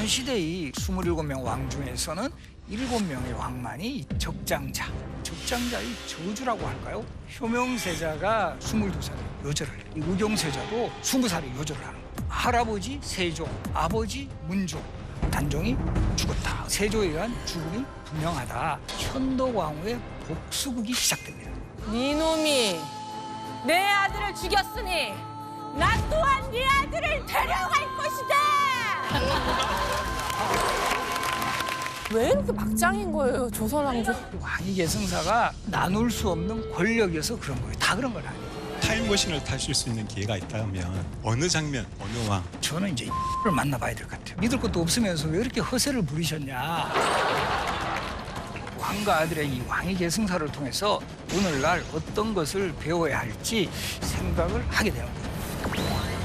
조선시대의 27명 왕 중에서는 7명의 왕만이 이 적장자, 적장자의 저주라고 할까요? 효명세자가 22살에 요절을 해요. 이 의경세자도 20살에 요절을 하는 거예요. 할아버지 세조, 아버지 문종, 단종이 죽었다. 세조에 의한 죽음이 분명하다. 현도광후의 복수극이 시작됩니다. 니놈이 내 아들을 죽였으니 나 또한 네 아들을 데려갈 것이다. 왜 이렇게 막장인 거예요, 조선왕조? 왕위 계승사가 나눌 수 없는 권력이어서 그런 거예요. 다 그런 건 아니에요. 타임머신을 타실 수 있는 기회가 있다면 어느 장면, 어느 왕 저는 이제 를 만나봐야 될 것 같아요. 믿을 것도 없으면서 왜 이렇게 허세를 부리셨냐. 왕과 아들의 이 왕위 계승사를 통해서 오늘날 어떤 것을 배워야 할지 생각을 하게 되는 거예요.